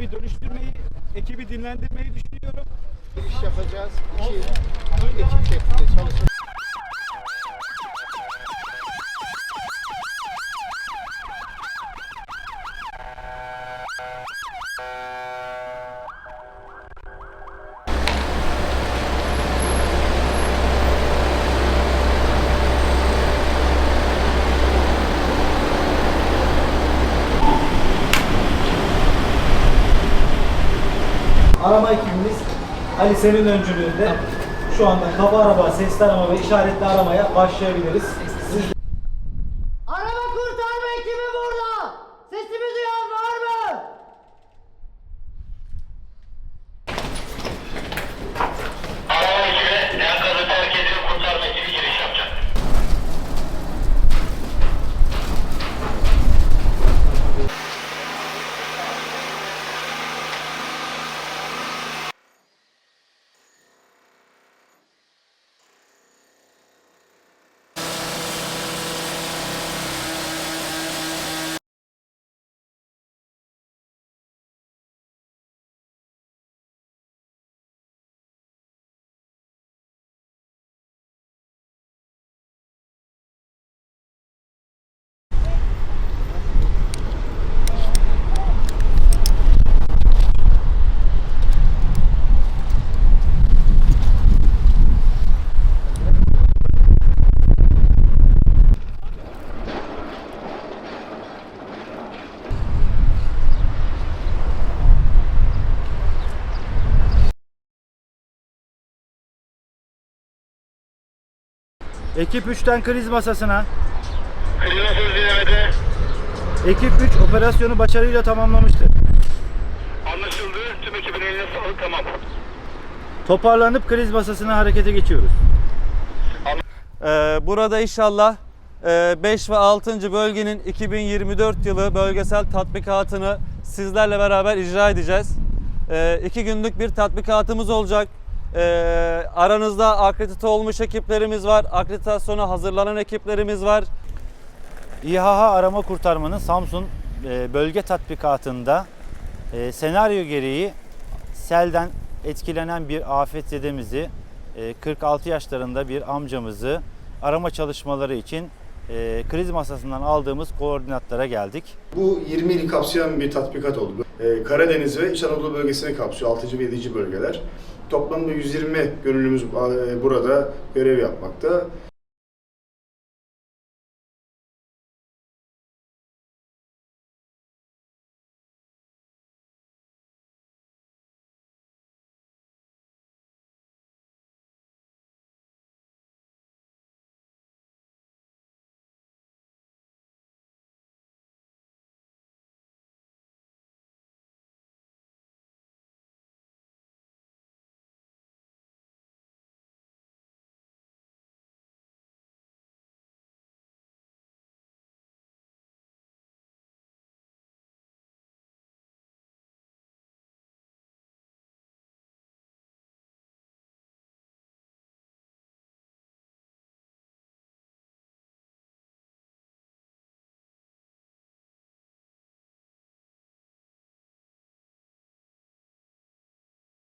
bir dönüştürmeyi, ekibi dinlendirmeyi düşünüyorum. Bir iş yapacağız. İki ekip şeklinde çalışacağız. Thank Arama ekibimiz Ali senin öncülüğünde şu anda kafa araba, sesli arama ve işaretli aramaya başlayabiliriz. Siz Araba kurtarma ekibi burada. Sesimi duyan var mı? Ekip 3'ten kriz masasına. Klima söz dinlemede Ekip 3 operasyonu başarıyla tamamlamıştır. anlaşıldı. Tüm ekibin eline sağlık tamam. Toparlanıp kriz masasına harekete geçiyoruz. Ee, burada inşallah 5 ve 6. bölgenin 2024 yılı bölgesel tatbikatını sizlerle beraber icra edeceğiz. Ee, iki günlük bir tatbikatımız olacak. Ee, aranızda akredite olmuş ekiplerimiz var, akreditasyona hazırlanan ekiplerimiz var. İHA arama kurtarmanın Samsun e, bölge tatbikatında e, senaryo gereği selden etkilenen bir afetzedemizi, e, 46 yaşlarında bir amcamızı arama çalışmaları için e, kriz masasından aldığımız koordinatlara geldik. Bu 20 ili kapsayan bir tatbikat oldu. Ee, Karadeniz ve İç Anadolu bölgesini kapsıyor 6. ve 7. bölgeler. Toplamda 120 gönüllümüz e, burada görev yapmakta.